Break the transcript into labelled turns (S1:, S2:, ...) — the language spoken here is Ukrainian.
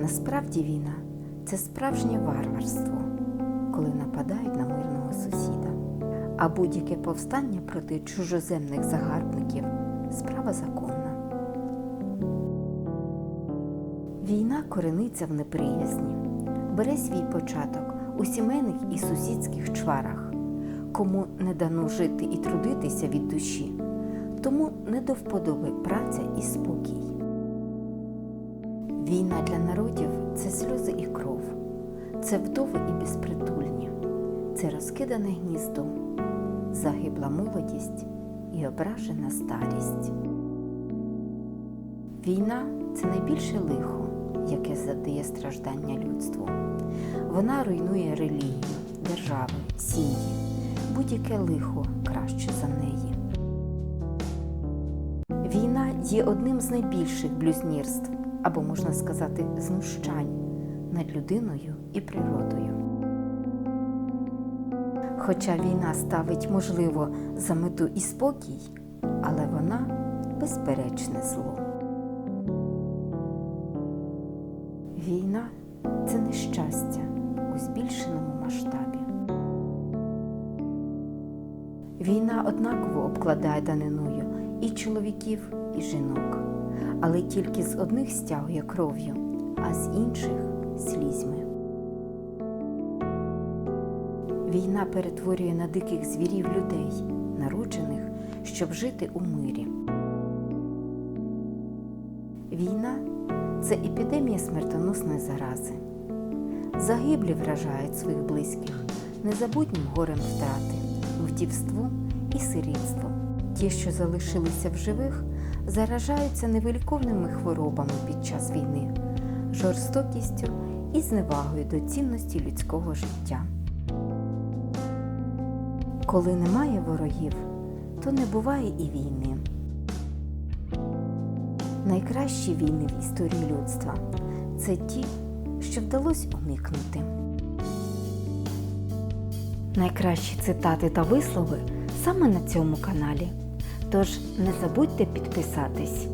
S1: Насправді війна це справжнє варварство, коли нападають на мирного сусіда. А будь-яке повстання проти чужоземних загарбників справа законна. Війна корениться в неприязні, бере свій початок у сімейних і сусідських чварах. Кому не дано жити і трудитися від душі, тому не до вподоби праця і спокій. Війна для народів це сльози і кров, це вдови і безпритульні, це розкидане гніздо, загибла молодість і ображена старість. Війна це найбільше лихо, яке задає страждання людству. Вона руйнує релігію, держави, сім'ї, будь-яке лихо краще за неї. Війна є одним з найбільших блюзнірств, або можна сказати, знущань над людиною і природою. Хоча війна ставить, можливо, за мету і спокій, але вона безперечне зло. Війна це нещастя у збільшеному масштабі. Війна однаково обкладає даниною і чоловіків, і жінок, але тільки з одних стягує кров'ю, а з інших слізьми. Війна перетворює на диких звірів людей, народжених, щоб жити у мирі. Війна це епідемія смертоносної зарази. Загиблі вражають своїх близьких незабутнім горем втрати, вдівством і сирітством. Ті, що залишилися в живих, заражаються невиліковними хворобами під час війни, жорстокістю і зневагою до цінності людського життя. Коли немає ворогів, то не буває і війни. Найкращі війни в історії людства це ті, що вдалося уникнути. Найкращі цитати та вислови саме на цьому каналі. Тож не забудьте підписатись.